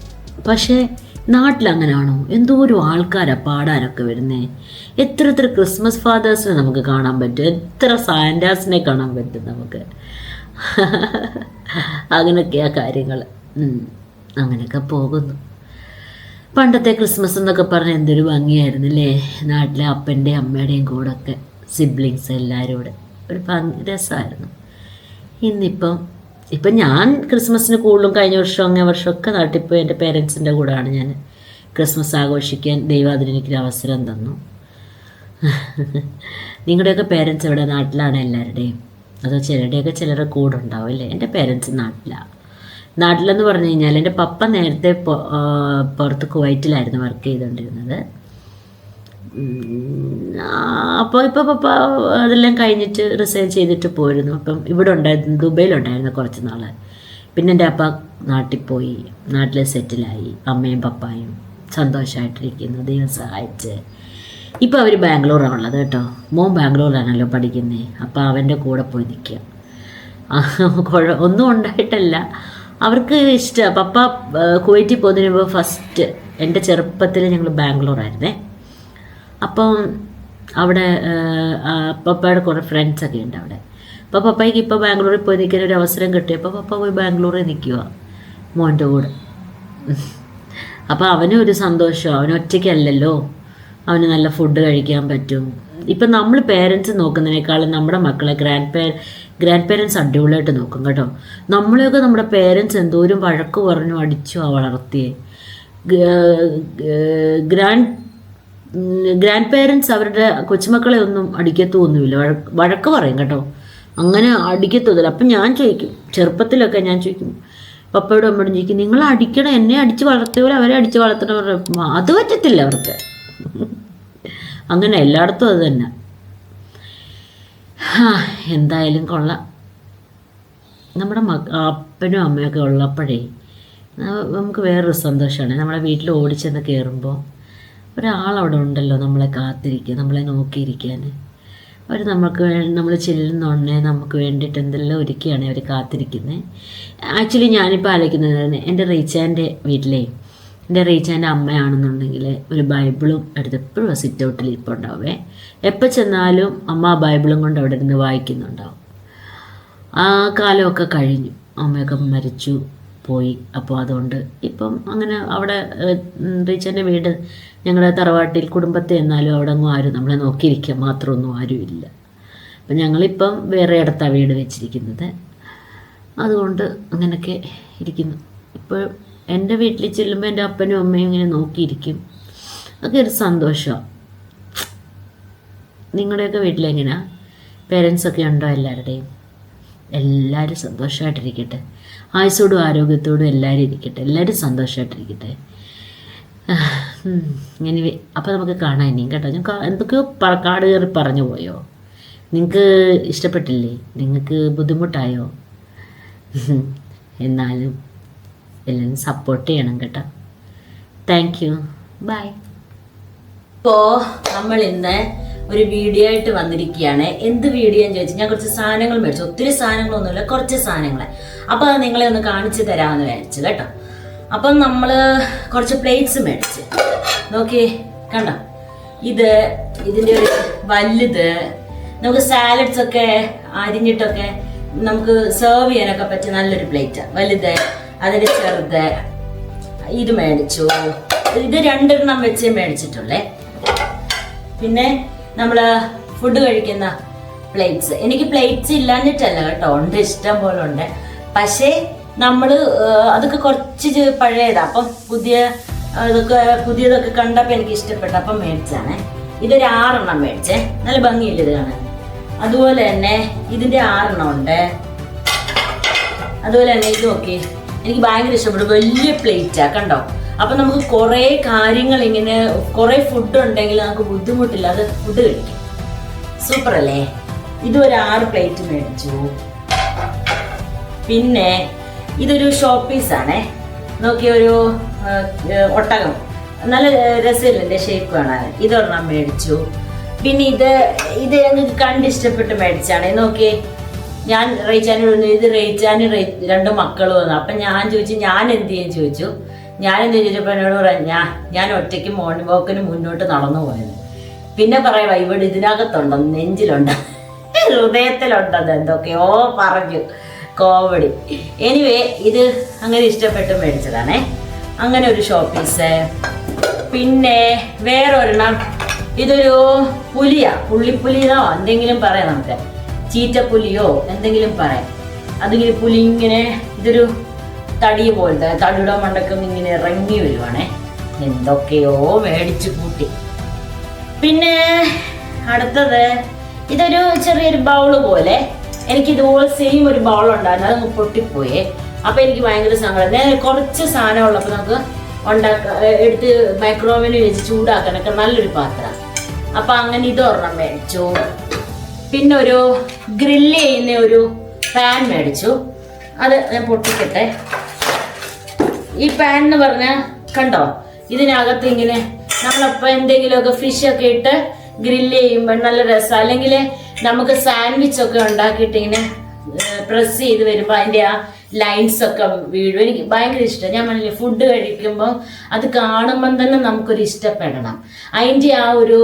പക്ഷേ നാട്ടിലങ്ങനെയാണോ ഒരു ആൾക്കാരാണ് പാടാനൊക്കെ വരുന്നേ. എത്ര എത്ര ക്രിസ്മസ് ഫാദേഴ്സിനെ നമുക്ക് കാണാൻ പറ്റും. എത്ര സാൻഡാസിനെ കാണാൻ പറ്റും നമുക്ക്. അങ്ങനെയൊക്കെയാ കാര്യങ്ങൾ അങ്ങനെയൊക്കെ പോകുന്നു. പണ്ടത്തെ ക്രിസ്മസ് എന്നൊക്കെ പറഞ്ഞ എന്തൊരു ഭംഗിയായിരുന്നു അല്ലേ നാട്ടിലെ അപ്പന്റെയും അമ്മയുടെയും കൂടെ ഒക്കെ സിബ്ലിങ്സ് എല്ലാവരും കൂടെ ഒരു ഭംഗി രസമായിരുന്നു ഇന്നിപ്പം ഇപ്പം ഞാൻ ക്രിസ്മസിന് കൂടുതലും കഴിഞ്ഞ വർഷം അങ്ങേ വർഷമൊക്കെ നാട്ടിൽ എന്റെ പേരൻസിന്റെ കൂടെയാണ് ഞാൻ ക്രിസ്മസ് ആഘോഷിക്കാൻ ദൈവം എനിക്ക് അവസരം തന്നു. നിങ്ങളുടെയൊക്കെ പേരൻസ് ഇവിടെ നാട്ടിലാണ് എല്ലാവരുടെയും? അതോ ചിലരുടെയൊക്കെ ചിലരുടെ കൂടെ ഉണ്ടാവും അല്ലേ? എന്റെ പേരൻസ് നാട്ടിലാണ് നാട്ടിലെന്ന് പറഞ്ഞു കഴിഞ്ഞാൽ എന്റെ പപ്പ നേരത്തെ പുറത്ത് കുവൈറ്റിലായിരുന്നു വർക്ക് ചെയ്തുകൊണ്ടിരുന്നത്. അപ്പോൾ ഇപ്പോൾ പപ്പ അതെല്ലാം കഴിഞ്ഞിട്ട് റിസൈൻ ചെയ്തിട്ട് പോയിരുന്നു. അപ്പം ഇവിടെ ഉണ്ടായിരുന്നു ദുബൈയിലുണ്ടായിരുന്നു കുറച്ച് നാൾ പിന്നെ എന്റെ അപ്പ നാട്ടിൽ പോയി നാട്ടിൽ സെറ്റിലായി. അമ്മയും പപ്പായും സന്തോഷമായിട്ടിരിക്കുന്നു ദൈവം സഹായിച്ച്. ഇപ്പോൾ അവർ ബാംഗ്ലൂരാണ് ഉള്ളത് കേട്ടോ. മോൻ ബാംഗ്ലൂരിലാണല്ലോ പഠിക്കുന്നത് അപ്പോൾ അവന്റെ കൂടെ പോയി നിൽക്കുക ഒന്നും ഉണ്ടായിട്ടല്ല. അവർക്ക് ഇഷ്ടമാണ് പപ്പ കുവൈറ്റിൽ പോകുന്നതിന് മുമ്പ് ഫസ്റ്റ് എന്റെ ചെറുപ്പത്തിൽ ഞങ്ങൾ ബാംഗ്ലൂരായിരുന്നേ. അപ്പം അവിടെ പപ്പയുടെ കുറേ ഫ്രണ്ട്സൊക്കെ ഉണ്ട് അവിടെ. അപ്പോൾ പപ്പയ്ക്ക് ഇപ്പോൾ ബാംഗ്ലൂരിൽ പോയി നിൽക്കാൻ ഒരു അവസരം കിട്ടിയപ്പോൾ പപ്പ പോയി ബാംഗ്ലൂരിൽ നിൽക്കുക മോന്റെ കൂടെ. അപ്പോൾ അവനും ഒരു സന്തോഷം അവൻ ഒറ്റയ്ക്കല്ലല്ലോ അവന് നല്ല ഫുഡ് കഴിക്കാൻ പറ്റും. ഇപ്പം നമ്മൾ പേരൻസ് നോക്കുന്നതിനേക്കാളും നമ്മുടെ മക്കളെ ഗ്രാൻഡ് പേ ഗ്രാൻഡ് പേരൻസ് അടിപൊളിയായിട്ട് നോക്കും കേട്ടോ. നമ്മളെയൊക്കെ നമ്മുടെ പേരൻസ് എന്തോരം വഴക്ക് പറഞ്ഞു അടിച്ചു വളർത്തിയേ. ഗ്രാൻഡ് ഗ്രാൻഡ് പേരൻസ് അവരുടെ കൊച്ചുമക്കളെ ഒന്നും അടിക്കത്തൊന്നുമില്ല വഴക്ക് പറയും കേട്ടോ. അങ്ങനെ അടിക്കത്തൊന്നുമില്ല. അപ്പം ഞാൻ ചോദിക്കും. ചെറുപ്പത്തിലൊക്കെ ഞാൻ ചോദിക്കും. പപ്പയോടും അമ്മയോടും ചോദിക്കും നിങ്ങൾ അടിക്കണം എന്നെ അടിച്ച് വളർത്തിയവരെ അവരെ അടിച്ച് വളർത്തണവർ അത് പറ്റത്തില്ല അവർക്ക്. അങ്ങനെ എല്ലായിടത്തും അത് തന്നെ. എന്തായാലും കൊള്ളാം. നമ്മുടെ മ അപ്പനും അമ്മയൊക്കെ ഉള്ളപ്പോഴേ നമുക്ക് വേറൊരു സന്തോഷമാണ്. നമ്മുടെ വീട്ടിൽ ഓടിച്ചെന്ന് കയറുമ്പോൾ ഒരാളവിടെ ഉണ്ടല്ലോ നമ്മളെ കാത്തിരിക്കുക നമ്മളെ നോക്കിയിരിക്കാൻ. അവർ നമുക്ക് നമ്മൾ ചെല്ലുന്നുണ്ടേ നമുക്ക് വേണ്ടിയിട്ട് എന്തെല്ലാം ഒരുക്കിയാണ് അവർ കാത്തിരിക്കുന്നത്. ആക്ച്വലി ഞാനിപ്പോൾ ആലോചിക്കുന്നത് എന്റെ റീച്ചാന്റെ വീട്ടിലെ എന്റെ റീച്ചാന്റെ അമ്മയാണെന്നുണ്ടെങ്കിൽ ഒരു ബൈബിളും എടുത്ത് എപ്പോഴും സിറ്റ് ഔട്ടിൽ ഇപ്പോൾ ഉണ്ടാവേ. എപ്പോൾ ചെന്നാലും അമ്മ ബൈബിളും കൊണ്ട് അവിടെ ഇരുന്ന് വായിക്കുന്നുണ്ടാവും. ആ കാലമൊക്കെ കഴിഞ്ഞു. അമ്മയൊക്കെ മരിച്ചു. പോയി. അപ്പോൾ അതുകൊണ്ട് ഇപ്പം അങ്ങനെ അവിടെ റീച്ചന്റെ വീട് ഞങ്ങളുടെ തറവാട്ടിൽ കുടുംബത്തെ എന്നാലും അവിടെ ഒന്നും ആരും നമ്മളെ നോക്കിയിരിക്കാൻ മാത്രമൊന്നും ആരുമില്ല അപ്പം ഞങ്ങളിപ്പം വേറെ ഇടത്താണ് വീട് വെച്ചിരിക്കുന്നത്. അതുകൊണ്ട് അങ്ങനെയൊക്കെ ഇരിക്കുന്നു. ഇപ്പോൾ എന്റെ വീട്ടിൽ ചെല്ലുമ്പോൾ എന്റെ അപ്പനും അമ്മയും ഇങ്ങനെ നോക്കിയിരിക്കും. അതൊക്കെ ഒരു സന്തോഷമാണ് നിങ്ങളുടെയൊക്കെ വീട്ടിലെങ്ങനെയാണ് പേരൻസൊക്കെ ഉണ്ടോ എല്ലാവരുടെയും? എല്ലാവരും സന്തോഷമായിട്ടിരിക്കട്ടെ ആയുസോടും ആരോഗ്യത്തോടും എല്ലാവരും ഇരിക്കട്ടെ. എല്ലാവരും സന്തോഷമായിട്ടിരിക്കട്ടെ എനിവേ അപ്പോൾ നമുക്ക് കാണാം ഇനിയും കേട്ടോ. ഞാൻ എന്തൊക്കെയോ കാട് കയറി പറഞ്ഞു പോയോ? നിങ്ങൾക്ക് ഇഷ്ടപ്പെട്ടില്ലേ? നിങ്ങൾക്ക് ബുദ്ധിമുട്ടായോ? എന്നാലും എല്ലാവരും സപ്പോർട്ട് ചെയ്യണം കേട്ടോ. താങ്ക് യു ബൈ ഇപ്പോൾ നമ്മൾ ഇന്ന് ഒരു വീഡിയോ ആയിട്ട് വന്നിരിക്കുകയാണ്. എന്ത് വീഡിയോ എന്ന് ചോദിച്ചാൽ ഞാൻ കുറച്ച് സാധനങ്ങൾ മേടിച്ചു. ഒത്തിരി സാധനങ്ങളൊന്നുമില്ല കുറച്ച് സാധനങ്ങൾ അപ്പോൾ അത് നിങ്ങളെ ഒന്ന് കാണിച്ചു തരാമെന്ന് വിചാരിച്ചു കേട്ടോ. അപ്പം നമ്മൾ കുറച്ച് പ്ലേറ്റ്സ് മേടിച്ച്. നോക്കി കണ്ട? ഇത് ഇതിന്റെ ഒരു വലുത്. നമുക്ക് സാലഡ്സ് ഒക്കെ അരിഞ്ഞിട്ടൊക്കെ നമുക്ക് സെർവ് ചെയ്യാനൊക്കെ പറ്റിയ നല്ലൊരു പ്ലേറ്റ് വലുത് അതിന്റെ ചെറുത്. ഇത് മേടിച്ചു. ഇത് രണ്ടെണ്ണം വെച്ചേ മേടിച്ചിട്ടുള്ളേ. പിന്നെ നമ്മൾ ഫുഡ് കഴിക്കുന്ന പ്ലേറ്റ്സ് എനിക്ക് പ്ലേറ്റ്സ് ഇല്ലാഞ്ഞിട്ടല്ല കേട്ടോ. ഉണ്ട് ഇഷ്ടം പോലെ ഉണ്ട്. പക്ഷേ നമ്മൾ അതൊക്കെ കുറച്ച് പഴയതാണ് പഴയതാ. അപ്പം പുതിയ അതൊക്കെ പുതിയതൊക്കെ കണ്ടപ്പോൾ എനിക്ക് ഇഷ്ടപ്പെട്ടു അപ്പം മേടിച്ചാണ് ഇതൊരു ആറെണ്ണം മേടിച്ചേ. നല്ല ഭംഗിയില്ല ഇത് കാണാൻ? അതുപോലെ തന്നെ ഇതിന്റെ ആറെണ്ണം ഉണ്ട്. അതുപോലെ തന്നെ ഇത് നോക്കി. എനിക്ക് ഭയങ്കര ഇഷ്ടപ്പെട്ടു. വലിയ പ്ലേറ്റാ കണ്ടോ? അപ്പൊ നമുക്ക് കുറെ കാര്യങ്ങൾ ഇങ്ങനെ കുറെ ഫുഡ് ഉണ്ടെങ്കിൽ നമുക്ക് ബുദ്ധിമുട്ടില്ലാതെ ഫുഡ് കഴിക്കും. സൂപ്പർ അല്ലേ? ഇതൊരു ആറ് പ്ലേറ്റ് മേടിച്ചു. പിന്നെ ഇതൊരു ഷോപ്പ് പീസാണേ നോക്കിയ ഒരു ഒട്ടകം. നല്ല രസമില്ലേ ഷേപ്പ് കാണാൻ. ഇതൊരെണ്ണം മേടിച്ചു. പിന്നെ ഇത് ഇത് ഞങ്ങൾക്ക് കണ്ട് ഇഷ്ടപ്പെട്ട് മേടിച്ചാണ്. നോക്കിയേ ഞാൻ റേച്ചാനും ഇത് റേച്ചാനും രണ്ട് മക്കളും വന്നു. അപ്പം ഞാൻ ചോദിച്ചു ഞാൻ എന്ത് ചെയ്യും ചോദിച്ചു? ഞാൻ എന്ത് ചോദിച്ചപ്പോൾ എന്നോട് പറയാം ഞാൻ ഞാൻ ഒറ്റയ്ക്ക് മോർണിംഗ് വാക്കിന് മുന്നോട്ട് നടന്നു പോയത്. പിന്നെ പറയാം ഇവിടെ ഇതിനകത്തുണ്ടോ? നെഞ്ചിലുണ്ട്? ഹൃദയത്തിലുണ്ടെന്ന് എന്തൊക്കെയോ പറഞ്ഞു. കോമഡി. എനിവേ ഇത് അങ്ങനെ ഇഷ്ടപ്പെട്ട് മേടിച്ചതാണേ. അങ്ങനെ ഒരു ഷോപ്പീസ് പിന്നെ വേറൊരെണ്ണം. ഇതൊരു പുലിയാ. പുള്ളിപ്പുലിയോ എന്തെങ്കിലും പറയാം നമുക്ക്. ചീറ്റപ്പുലിയോ എന്തെങ്കിലും പറയാം. അതിങ്ങനെ പുലി ഇങ്ങനെ ഇതൊരു തടി പോലത്തെ തടിയുടെ മണ്ടക്കം ഇങ്ങനെ ഇറങ്ങി വരുവാണേ. എന്തൊക്കെയോ മേടിച്ചു കൂട്ടി. പിന്നെ അടുത്തത് ഇതൊരു ചെറിയൊരു ബൗൾ പോലെ. എനിക്ക് ഇതുപോലെ സെയിം ഒരു ബൗൾ ഉണ്ടായിരുന്നു അത് പൊട്ടിപ്പോയേ. അപ്പൊ എനിക്ക് ഭയങ്കര സങ്കടം. കുറച്ച് സാധനം ഉള്ളപ്പോൾ നമുക്ക് ഉണ്ടാക്ക എടുത്ത് മൈക്രോവേവിൽ വെച്ച് ചൂടാക്കാനൊക്കെ നല്ലൊരു പാത്രം. അപ്പൊ അങ്ങനെ ഇതൊരെണ്ണം മേടിച്ചു. പിന്നെ ഒരു ഗ്രില്ല് ചെയ്യുന്ന ഒരു പാൻ മേടിച്ചു. അത് ഞാൻ പൊട്ടിക്കട്ടെ. ഈ പാൻ എന്ന് പറഞ്ഞാൽ കണ്ടോ? ഇതിനകത്ത് ഇങ്ങനെ നമ്മളപ്പോൾ എന്തെങ്കിലുമൊക്കെ ഫിഷ് ഒക്കെ ഇട്ട് ഗ്രില്ല് ചെയ്യുമ്പോൾ നല്ല രസം. അല്ലെങ്കിൽ നമുക്ക് സാൻഡ്വിച്ച് ഒക്കെ ഉണ്ടാക്കിയിട്ട് ഇങ്ങനെ പ്രസ് ചെയ്ത് വരുമ്പോൾ അതിന്റെ ആ ലൈൻസ് ഒക്കെ വീഴും. എനിക്ക് ഭയങ്കര ഇഷ്ടം. ഞാൻ പറഞ്ഞില്ലേ ഫുഡ് കഴിക്കുമ്പോൾ അത് കാണുമ്പം തന്നെ നമുക്കൊരു ഇഷ്ടപ്പെടണം. അതിന്റെ ആ ഒരു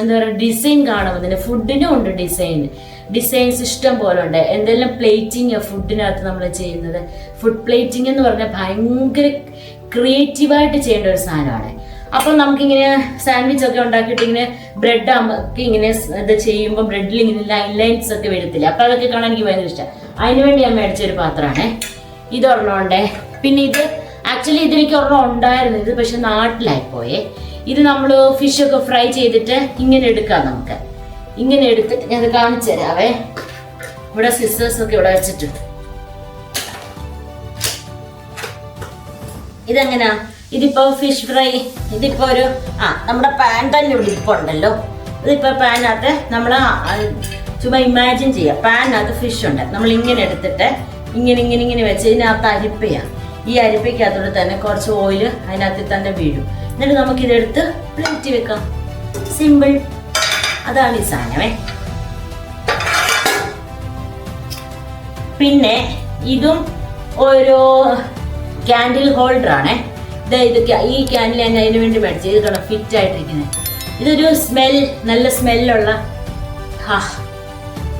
എന്താ പറയുക ഡിസൈൻ കാണുമ്പോൾ തന്നെ ഫുഡിനും ഉണ്ട് ഡിസൈൻ ഡിസൈൻസ് ഇഷ്ടം പോലെ ഉണ്ട്. എന്തെല്ലാം പ്ലേറ്റിംഗ് ഫുഡിനകത്ത് നമ്മൾ ചെയ്യുന്നത്? ഫുഡ് പ്ലേറ്റിംഗ് എന്ന് പറഞ്ഞാൽ ഭയങ്കര ക്രിയേറ്റീവായിട്ട് ചെയ്യേണ്ട ഒരു സാധനമാണ്. അപ്പം നമുക്കിങ്ങനെ സാൻഡ്വിച്ച് ഒക്കെ ഉണ്ടാക്കിയിട്ട് ഇങ്ങനെ ബ്രെഡ് ഒക്കെ ഇങ്ങനെ ഇത് ചെയ്യുമ്പോൾ ബ്രെഡിൽ ഇങ്ങനെ ലൈൻ ലൈൻസ് ഒക്കെ വരത്തില്ല? അപ്പം അതൊക്കെ കാണാൻ എനിക്ക് ഭയങ്കര ഇഷ്ടം. അതിനുവേണ്ടി ഞാൻ മേടിച്ചൊരു പാത്രമാണ്. ഇത് ഒരെണ്ണമുണ്ട് പിന്നെ ഇത് ആക്ച്വലി ഇതിലേക്ക് ഒരെണ്ണം ഉണ്ടായിരുന്നു. ഇത് പക്ഷെ നാട്ടിലായി പോയേ ഇത് നമ്മൾ ഫിഷ് ഒക്കെ ഫ്രൈ ചെയ്തിട്ട് ഇങ്ങനെ എടുക്കാം നമുക്ക്. ഇങ്ങനെ എടുത്തിട്ട് ഞാൻ കാണിച്ചു തരാവേ. ഇവിടെ സിസ്റ്റേഴ്സ് ഒക്കെ ഇവിടെ വെച്ചിട്ടുണ്ട്. ഇതെങ്ങനാ? ഇതിപ്പോ ഫിഷ് ഫ്രൈ ഇതിപ്പോ ഒരു ആ നമ്മുടെ പാൻ തന്നെ ഇവിടെ ഇരിപ്പുണ്ടല്ലോ ഇതിപ്പോ പാനകത്ത് നമ്മൾ ചുമ്മാ ഇമാജിൻ ചെയ്യാം. പാനകത്ത് ഫിഷ് ഉണ്ട്. നമ്മൾ ഇങ്ങനെ എടുത്തിട്ട് ഇങ്ങനെ ഇങ്ങനെ ഇങ്ങനെ വെച്ച് ഇതിനകത്ത് അരിപ്പയാണ് ഈ അരിപ്പയ്ക്കകത്തോടെ തന്നെ കുറച്ച് ഓയിൽ അതിനകത്ത് തന്നെ വീഴും. എന്നിട്ട് നമുക്കിതെടുത്ത് പ്ലേറ്റ് വെക്കാം. സിമ്പിൾ അതാണ് ഈ സാധനമേ. പിന്നെ ഇതും ഒരു ക്യാൻഡിൽ ഹോൾഡർ ആണേ. ഇത് ഈ ക്യാൻഡിൽ ഞാൻ അതിന് വേണ്ടി മേടിച്ചു ഇത് കാണാം ഫിറ്റ് ആയിട്ടിരിക്കുന്നത് ഇതൊരു സ്മെൽ നല്ല സ്മെല്ലുള്ള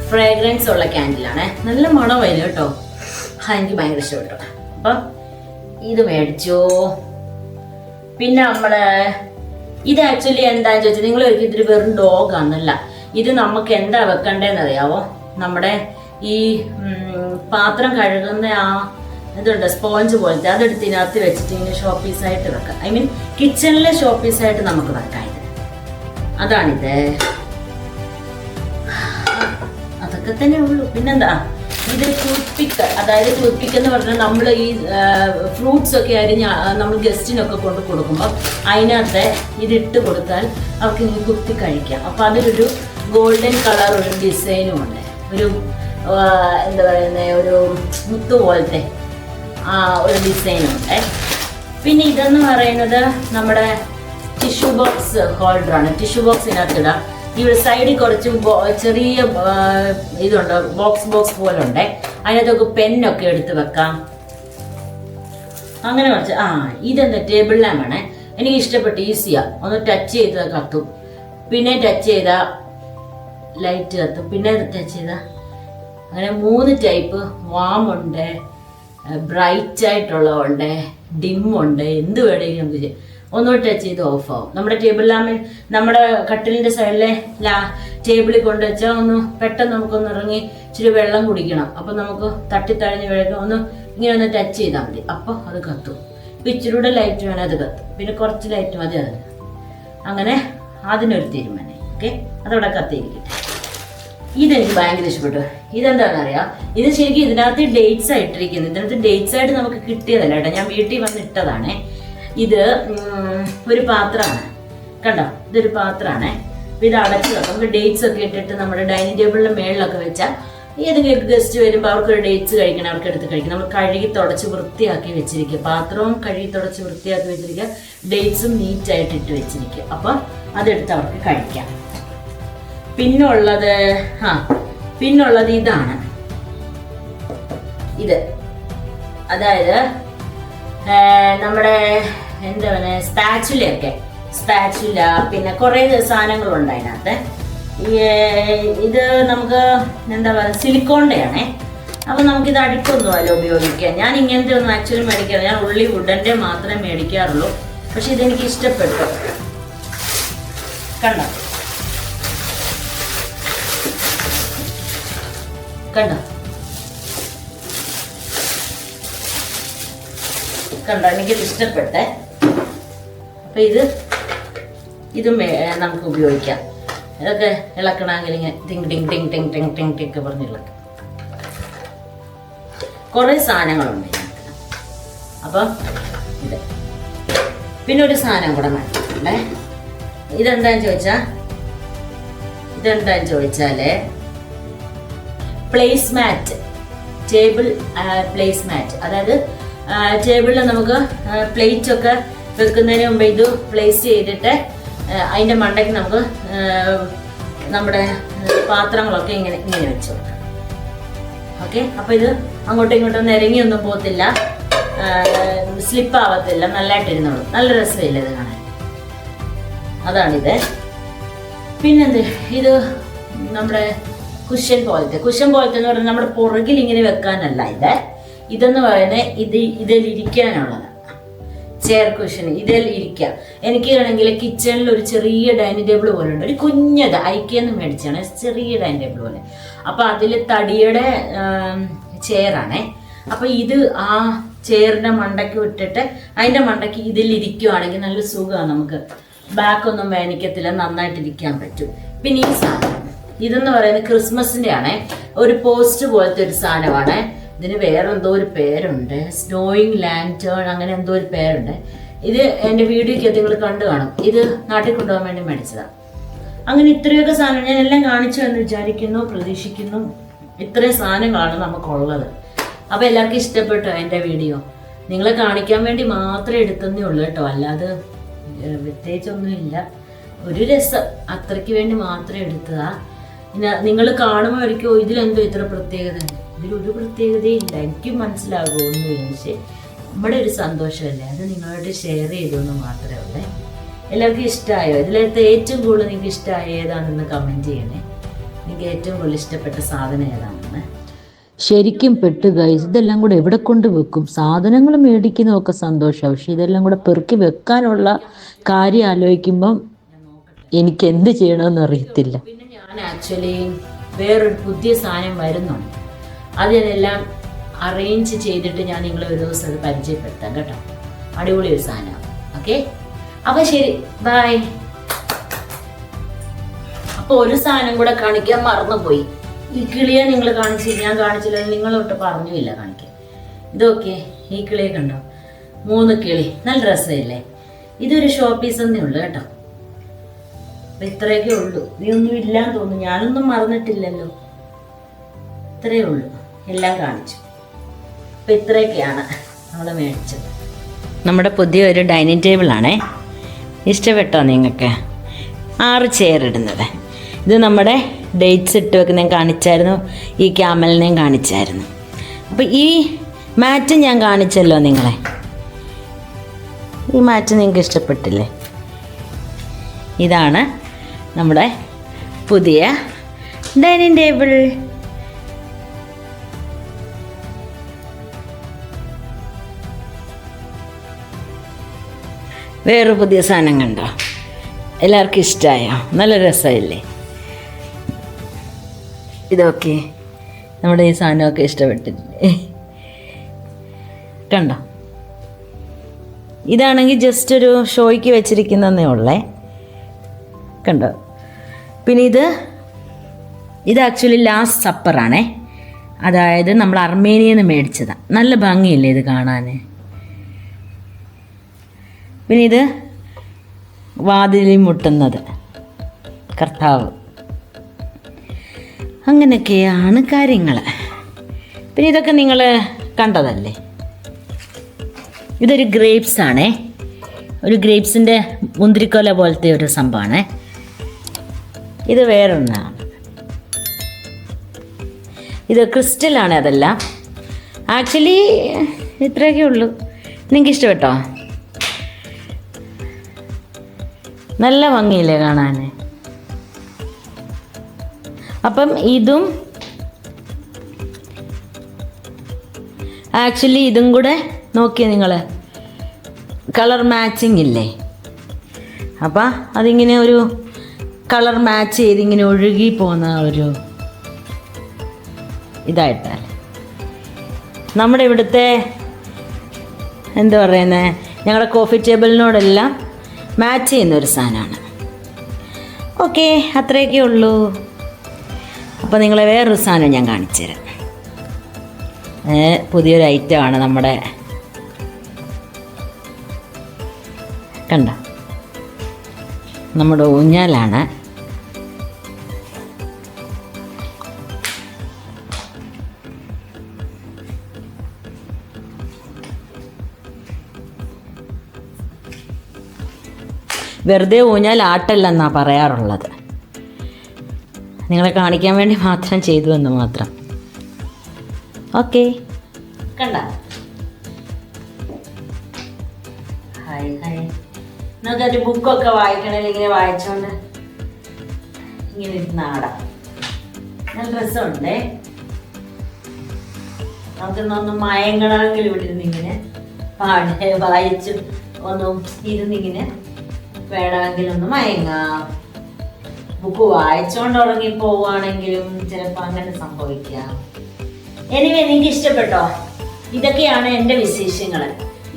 ഫ്രാഗ്രൻസ് ഉള്ള ക്യാൻഡിലാണ് നല്ല മണമായിരുന്നു കേട്ടോ. എനിക്ക് ഭയങ്കര ഇഷ്ടപ്പെട്ടു. അപ്പം ഇത് മേടിച്ചു. പിന്നെ നമ്മൾ ഇത് ആക്ച്വലി എന്താന്ന് ചോദിച്ചാൽ നിങ്ങൾ ഒരിക്കലും ഇതൊരു വെറും ഡോഗ് ആണെന്നല്ല. ഇത് നമുക്ക് എന്താ വെക്കണ്ടേന്ന് അറിയാവോ നമ്മുടെ ഈ പാത്രം കഴുകുന്ന ആ ഇതുണ്ട് സ്പോഞ്ച് പോലത്തെ അതെടുത്ത് ഇതിനകത്ത് വെച്ചിട്ട് ഇങ്ങനെ ഷോ പീസായിട്ട് വെക്കാം. ഐ മീൻ കിച്ചണിലെ ഷോ പീസായിട്ട് നമുക്ക് വെക്കാം ഇത്. അതാണിത്. അതൊക്കെ തന്നെ ഉള്ളൂ. പിന്നെന്താ? ഇത് ടൂത്ത് പിക്ക് അതായത് ടൂത്ത് പിക്ക് എന്ന് പറഞ്ഞാൽ നമ്മൾ ഈ ഫ്രൂട്ട്സ് ഒക്കെ അരിഞ്ഞ് നമ്മൾ ഗസ്റ്റിനൊക്കെ കൊണ്ട് കൊടുക്കുമ്പോൾ അതിനകത്ത് ഇതിട്ട് കൊടുത്താൽ അവർക്ക് ഇങ്ങനെ കുത്തി കഴിക്കാം. അപ്പോൾ അതിലൊരു ഗോൾഡൻ കളർ ഒരു ഡിസൈനും ഉണ്ട്. ഒരു എന്താ പറയുന്നത് ഒരു മുത്ത് പോലത്തെ ആ ഒരു ഡിസൈനും ഉണ്ട്. പിന്നെ ഇതെന്ന് പറയുന്നത് നമ്മുടെ ടിഷ്യൂ ബോക്സ് ഹോൾഡറാണ് ടിഷ്യൂ ബോക്സിനകത്ത് ഇടാം ഇവിടെ സൈഡിൽ കുറച്ച് ചെറിയ ഇതുണ്ട്? ബോക്സ് ബോക്സ് പോലെ ഉണ്ട് അതിനകത്തൊക്കെ പെന്നൊക്കെ എടുത്ത് വെക്കാം. അങ്ങനെ കുറച്ച് ആ ഇതെന്താ ടേബിൾ ലാമ്പാണ് എനിക്ക് ഇഷ്ടപ്പെട്ടു ഈസിയാ ഒന്ന് ടച്ച് ചെയ്ത് കത്തും. പിന്നെ ടച്ച് ചെയ്ത ലൈറ്റ് കത്തും. പിന്നെ ടച്ച് ചെയ്ത അങ്ങനെ മൂന്ന് ടൈപ്പ് വാം ഉണ്ട് ബ്രൈറ്റ് ആയിട്ടുള്ളതുണ്ട് ഡിം ഉണ്ട് എന്ത് വേണമെങ്കിലും നമുക്ക് ചെയ്യാം. ഒന്നുകൂടി ടച്ച് ചെയ്ത് ഓഫ് ആവും. നമ്മുടെ ടേബിൾ ലാമ്പിൽ നമ്മുടെ കട്ടിലിന്റെ സൈഡിലെ ലാ ടേബിളിൽ കൊണ്ടുവച്ചാൽ ഒന്ന് പെട്ടെന്ന് നമുക്കൊന്ന് ഇറങ്ങി ഇച്ചിരി വെള്ളം കുടിക്കണം. അപ്പോൾ നമുക്ക് തട്ടിത്തഴഞ്ഞ് വെള്ളം ഒന്ന് ഇങ്ങനെ ഒന്ന് ടച്ച് ചെയ്താൽ മതി. അപ്പോൾ അത് കത്തും. ഇപ്പം ഇച്ചിരി കൂടെ ലൈറ്റ് വേണം അത് കത്തും. പിന്നെ കുറച്ച് ലൈറ്റ് മതി അതിന്. അങ്ങനെ അതിനൊരു തീരുമാനം ഓക്കെ അതവിടെ കത്തിയിരിക്കട്ടെ. ഇതെനിക്ക് ഭയങ്കര ഇഷ്ടപ്പെട്ടു. ഇതെന്താണെന്ന് അറിയാം ഇത് ശരിക്കും ഇതിനകത്ത് ഡേറ്റ്സ് ആയിട്ടിരിക്കുന്നത് ഇതിനകത്ത് ഡേറ്റ്സ് ആയിട്ട് നമുക്ക് കിട്ടിയതല്ല കേട്ടോ. ഞാൻ വീട്ടിൽ വന്ന് ഇട്ടതാണേ. ഇത് ഒരു പാത്രമാണ്. കണ്ടോ? ഇതൊരു പാത്രമാണ്. ഇത് അടച്ചു വെക്കാം. നമുക്ക് ഡേറ്റ്സ് ഒക്കെ ഇട്ടിട്ട് നമ്മുടെ ഡൈനിങ് ടേബിളിന്റെ മേളിലൊക്കെ വെച്ചാൽ ഏതെങ്കിലും ഗസ്റ്റ് വരുമ്പോൾ അവർക്കൊരു ഡേറ്റ്സ് കഴിക്കണം അവർക്ക് എടുത്ത് കഴിക്കണം. നമ്മൾ കഴുകി തുടച്ച് വൃത്തിയാക്കി വെച്ചിരിക്കുക. പാത്രവും കഴുകി തുടച്ച് വൃത്തിയാക്കി വെച്ചിരിക്കുക. ഡേറ്റ്സും നീറ്റായിട്ട് ഇട്ട് വെച്ചിരിക്കുക. അപ്പം അതെടുത്ത് അവർക്ക് കഴിക്കാം. പിന്നുള്ളത് ആ പിന്നുള്ളത് ഇതാണ്. ഇത്. അതായത് നമ്മുടെ എന്താ പറയുക സ്പാച്ചുലയൊക്കെ സ്പാച്ചുല പിന്നെ കുറേ സാധനങ്ങളുണ്ട് അതിനകത്ത്. ഇത് നമുക്ക് എന്താ പറയുക സിലിക്കോണിന്റെ ആണേ അപ്പോൾ നമുക്കിത് അടുക്കൊന്നുമല്ല ഉപയോഗിക്കാം. ഞാൻ ഇങ്ങനത്തെ ഒന്നും ആക്ച്വലി മേടിക്കാറില്ല. ഞാൻ ഉള്ളി വുഡന്റെ മാത്രമേ മേടിക്കാറുള്ളൂ. പക്ഷെ ഇതെനിക്ക് ഇഷ്ടപ്പെട്ടു. കണ്ടോ? കണ്ടോ? കണ്ടോ? എനിക്കിത് ഇഷ്ടപ്പെട്ടെ. അപ്പൊ ഇത് ഇതും നമുക്ക് ഉപയോഗിക്കാം. ഇതൊക്കെ ഇളക്കണമെങ്കിൽ ഇങ്ങനെ ടിങ് ടിങ് ടിങ് ടിങ് ടിങ് ടിങ് ടിങ് പറഞ്ഞ് ഇളക്കാം. കുറേ സാധനങ്ങളുണ്ട് ഇതിനകത്ത്. അപ്പം ഇത്. പിന്നെ ഒരു സാധനം കൂടെ വേണ്ടേ ഇതെന്താന്ന് ചോദിച്ചാ? ഇതെന്താന്ന് ചോദിച്ചാൽ place mat table place mat അതായത് ടേബിളിൽ നമുക്ക് പ്ലേറ്റ് ഒക്കെ വെക്കുന്നതിന് മുമ്പ് ഇത് പ്ലേസ് ചെയ്തിട്ട് അതിന്റെ മണ്ടയ്ക്ക് നമുക്ക് നമ്മുടെ പാത്രങ്ങളൊക്കെ ഇങ്ങനെ ഇങ്ങനെ വെച്ചു കൊടുക്കാം. ഓക്കെ? അപ്പോൾ ഇത് അങ്ങോട്ടും ഇങ്ങോട്ടും നിരങ്ങിയൊന്നും പോകത്തില്ല. സ്ലിപ്പ് ആവത്തില്ല. നല്ലതായിട്ട് ഇരുന്നോളൂ. നല്ല രസമില്ല ഇത് കാണാൻ. അതാണിത്. പിന്നെന്ത്? ഇത് നമ്മുടെ കുഷ്യൻ പോലത്തെ കുഷ്യൻ പോലത്തെ എന്ന് പറഞ്ഞാൽ നമ്മുടെ പുറകിൽ ഇങ്ങനെ വെക്കാനല്ല ഇത്. ഇതെന്ന് പറയുന്നത് ഇത് ഇതിൽ ഇരിക്കാനുള്ളത് ചെയർ കുഷൻ ഇതിൽ എനിക്ക് ആണെങ്കിൽ കിച്ചണിൽ ഒരു ചെറിയ ഡൈനിങ് ടേബിൾ പോലെ ഉണ്ട്. ഒരു കുഞ്ഞത് ഐക്യെന്ന് മേടിച്ചാണ്. ചെറിയ ഡൈനിങ് ടേബിൾ പോലെ. അപ്പൊ അതിൽ തടിയുടെ ചെയറാണേ അപ്പൊ ഇത് ആ ചെയറിന്റെ മണ്ടയ്ക്ക് വിട്ടിട്ട് അതിന്റെ മണ്ടയ്ക്ക് ഇതിൽ ഇരിക്കുവാണെങ്കിൽ നല്ല സുഖമാണ് നമുക്ക്. ബാക്ക് ഒന്നും വേനിക്കത്തില്ല. നന്നായിട്ട് ഇരിക്കാൻ പറ്റും. പിന്നെ ഈ സാധനം. ഇതെന്ന് പറയുന്നത് ക്രിസ്മസിന്റെ ആണേ. ഒരു പോസ്റ്റ് പോലത്തെ ഒരു സാധനമാണ്. ഇതിന് വേറെ എന്തോ ഒരു പേരുണ്ട്. സ്നോയിങ് ലാന്റേൺ അങ്ങനെ എന്തോ ഒരു പേരുണ്ട്. ഇത് എന്റെ വീഡിയോയ്ക്ക് നിങ്ങൾ കണ്ടു കാണും. ഇത് നാട്ടിൽ കൊണ്ടുപോകാൻ വേണ്ടി മേടിച്ചതാണ് അങ്ങനെ ഇത്രയൊക്കെ സാധനം ഞാൻ എല്ലാം കാണിച്ചു എന്ന് വിചാരിക്കുന്നു പ്രതീക്ഷിക്കുന്നു. ഇത്രയും സാധനങ്ങളാണ് നമുക്കുള്ളത്. അപ്പോൾ എല്ലാവർക്കും ഇഷ്ടപ്പെട്ടോ എന്റെ വീഡിയോ? നിങ്ങളെ കാണിക്കാൻ വേണ്ടി മാത്രമേ എടുത്തതേ ഉള്ളൂ കേട്ടോ. അല്ലാതെ പ്രത്യേകിച്ചൊന്നുമില്ല. ഒരു രസം. അത്രയ്ക്ക് വേണ്ടി മാത്രമേ എടുത്തതാ. നിങ്ങൾ കാണുമ്പോൾ ഇതിലെന്തോ ഇത്ര പ്രത്യേകത. ഇതിലൊരു പ്രത്യേകതയില്ല. എനിക്ക് മനസ്സിലാകുമോ ഒന്നുമില്ല പക്ഷേ നമ്മുടെ ഒരു സന്തോഷമല്ലേ? അത് നിങ്ങളോട് ഷെയർ ചെയ്തു എന്ന് മാത്രമേ ഉള്ളേ. എല്ലാവർക്കും ഇഷ്ടമായോ? ഇതിലത്തെ ഏറ്റവും കൂടുതൽ നിങ്ങൾക്ക് ഇഷ്ടമായ ഏതാണെന്ന് കമന്റ് ചെയ്യണേ. നിങ്ങൾക്ക് ഏറ്റവും കൂടുതൽ ഇഷ്ടപ്പെട്ട സാധനം ഏതാണെന്ന്? ശരിക്കും പെട്ട് ഗൈസ് ഇതെല്ലാം കൂടെ എവിടെ കൊണ്ട് വെക്കും? സാധനങ്ങൾ മേടിക്കുന്നതൊക്കെ സന്തോഷമാണ് പക്ഷെ ഇതെല്ലാം കൂടെ പെറുക്കി വെക്കാനുള്ള കാര്യം ആലോചിക്കുമ്പം എനിക്ക് എന്ത് ചെയ്യണമെന്ന് അറിയത്തില്ല. പിന്നെ ഞാൻ ആക്ച്വലി വേറൊരു പുതിയ സാധനം വരുന്നുണ്ട്. അതിനെല്ലാം അറേഞ്ച് ചെയ്തിട്ട് ഞാൻ നിങ്ങളെ ഒരു ദിവസം അത് പരിചയപ്പെടുത്താം കേട്ടോ. അടിപൊളി ഒരു സാധനമാണ് ഓക്കെ അപ്പൊ ശരി. ബായ് അപ്പൊ ഒരു സാധനം കൂടെ കാണിക്കാൻ മറന്നുപോയി. ഈ കിളിയെ നിങ്ങൾ കാണിച്ചു ഞാൻ കാണിച്ചില്ല നിങ്ങളൊട്ട് പറഞ്ഞില്ല കാണിക്കാൻ. ഇതൊക്കെ ഈ കിളിയെ കണ്ടോ? മൂന്ന് കിളി. നല്ല രസമില്ലേ? ഇതൊരു ഷോപ്പീസ് പീസ് എന്നേ ഉള്ളു കേട്ടോ. അപ്പൊ ഇത്രയൊക്കെ ഉള്ളൂ. ഒന്നും ഇല്ലാന്ന് തോന്നുന്നു. ഞാനൊന്നും മറന്നിട്ടില്ലല്ലോ. ഇത്രയേ ഉള്ളൂ. എല്ലാം കാണിച്ചു. അപ്പൊ ഇത്രയൊക്കെയാണ് നമ്മൾ മേടിച്ചത്. നമ്മുടെ പുതിയൊരു ഡൈനിങ് ടേബിളാണേ ഇഷ്ടപ്പെട്ടോ നിങ്ങൾക്ക് ആറ് ചെയർ ഇടുന്നത്. ഇത് നമ്മുടെ ഡേറ്റ്സ് ഇട്ട് വെക്കുന്ന ഞാൻ കാണിച്ചായിരുന്നു. ഈ ക്യാമലിനെയും കാണിച്ചായിരുന്നു. അപ്പോൾ ഈ മാറ്റ് ഞാൻ കാണിച്ചല്ലോ നിങ്ങളെ. ഈ മാറ്റ് നിങ്ങൾക്ക് ഇഷ്ടപ്പെട്ടില്ലേ? ഇതാണ് നമ്മുടെ പുതിയ ഡൈനിങ് ടേബിൾ. വേറെ പുതിയ സാധനം കണ്ടോ എല്ലാവർക്കും ഇഷ്ടമായോ നല്ല രസമില്ലേ ഇതൊക്കെ നമ്മുടെ ഈ സാധനമൊക്കെ ഇഷ്ടപ്പെട്ടില്ലേ കണ്ടോ? ഇതാണെങ്കിൽ ജസ്റ്റ് ഒരു ഷോയ്ക്ക് വെച്ചിരിക്കുന്നതേ ഉള്ളേ. കണ്ടോ? പിന്നെ ഇത് ഇത് ആക്ച്വലി ലാസ്റ്റ് സപ്പറാണേ അതായത് നമ്മൾ അർമേനിയെന്ന് മേടിച്ചതാണ് നല്ല ഭംഗിയില്ലേ ഇത് കാണാൻ? പിന്നെ ഇത് വാതിലിൽ മുട്ടുന്നത്. കർത്താവ്. അങ്ങനെയൊക്കെയാണ് കാര്യങ്ങൾ പിന്നെ ഇതൊക്കെ നിങ്ങൾ കണ്ടതല്ലേ? ഇതൊരു ഗ്രേപ്സ് ആണേ. ഒരു ഗ്രേപ്സിന്റെ മുന്തിരിക്കൊല പോലത്തെ ഒരു സംഭവമാണ്. ഇത് വേറൊന്നാണ്. ഇത് ക്രിസ്റ്റലാണ് അതെല്ലാം. ആക്ച്വലി ഇത്രയൊക്കെ ഉള്ളൂ. നിങ്ങൾക്ക് ഇഷ്ടപ്പെട്ടോ നല്ല ഭംഗിയില്ലേ കാണാൻ? അപ്പം ഇതും ആക്ച്വലി ഇതും കൂടെ നോക്കിയേ നിങ്ങൾ കളർ മാച്ചിങ് ഇല്ലേ? അപ്പം അതിങ്ങനെ ഒരു കളർ മാച്ച് ചെയ്തിങ്ങനെ ഒഴുകി പോകുന്ന ഒരു ഇതായിട്ടാൽ. നമ്മുടെ ഇവിടുത്തെ എന്താ പറയുന്നത് ഞങ്ങളുടെ കോഫി ടേബിളിനോടെല്ലാം മാച്ച് ചെയ്യുന്ന ഒരു സാധനമാണ്. ഓക്കെ അത്രയൊക്കെ ഉള്ളൂ. അപ്പോൾ നിങ്ങളെ വേറൊരു സാധനം ഞാൻ കാണിച്ചു തരാം. പുതിയൊരു ഐറ്റമാണ് നമ്മുടെ കണ്ട? നമ്മുടെ ഊഞ്ഞാലാണ് വെറുതെ ഊഞ്ഞാൽ ആട്ടല്ലെന്നാ പറയാറുള്ളത്. നിങ്ങളെ കാണിക്കാൻ വേണ്ടി മാത്രം ചെയ്തു എന്ന് മാത്രം. ഓക്കെ. കണ്ട. Hi hi. നമുക്കൊരു ബുക്കൊക്കെ വായിക്കണമെങ്കിൽ ഇങ്ങനെ വായിച്ചോണ്ട് ഇങ്ങനെ ഇരുന്ന് ആടാം. നല്ല രസമുണ്ടേ? നമുക്കിന്നൊന്ന് മയങ്ങണമെങ്കിൽ ഇവിടെ ഇരുന്ന് ഇങ്ങനെ പാടെ വായിച്ചു ഒന്നും ഇരുന്നിങ്ങനെ വേണമെങ്കിൽ ഒന്ന് മയങ്ങാം. ബുക്ക് വായിച്ചോണ്ട് ഉറങ്ങി പോവുകയാണെങ്കിലും ചിലപ്പോൾ അങ്ങനെ സംഭവിക്കാം. എനിവേ നിങ്ങൾക്ക് ഇഷ്ടപ്പെട്ടോ? ഇതൊക്കെയാണ് എന്റെ വിശേഷങ്ങൾ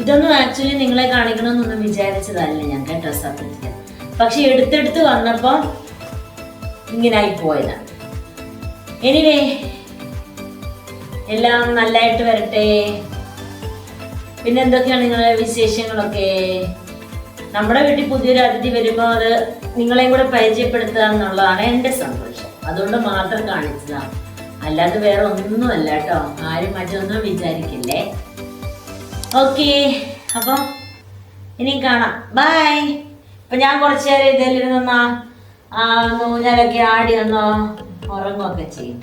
ഇതൊന്നും ആക്ച്വലി നിങ്ങളെ കാണിക്കണമെന്നൊന്നും വിചാരിച്ചതല്ല ഞാൻ കേട്ടോ സത്യത്തിൽ പക്ഷെ എടുത്തെടുത്ത് വന്നപ്പോൾ ഇങ്ങനായി പോയതാണ് എനിവേ എല്ലാം നല്ലതായിട്ട് വരട്ടെ. പിന്നെന്തൊക്കെയാണ് നിങ്ങളുടെ വിശേഷങ്ങളൊക്കെ? നമ്മുടെ വീട്ടിൽ പുതിയൊരു അതിഥി വരുമ്പോൾ അത് നിങ്ങളെയും കൂടെ പരിചയപ്പെടുത്തുക എന്നുള്ളതാണ് എന്റെ സന്തോഷം. അതുകൊണ്ട് മാത്രം കാണിച്ചതാണ് അല്ലാതെ വേറെ ഒന്നുമല്ല കേട്ടോ. ആരും മറ്റൊന്നും വിചാരിക്കില്ലേ? ഓക്കെ. അപ്പം ഇനി കാണാം. ബൈ ഇപ്പൊ ഞാൻ കുറച്ച് നേരം ഇതിലിരുന്നാ ആ മൂന്നാലൊക്കെ ആടി ഒന്നോ ഉറങ്ങുമൊക്കെ ചെയ്യും.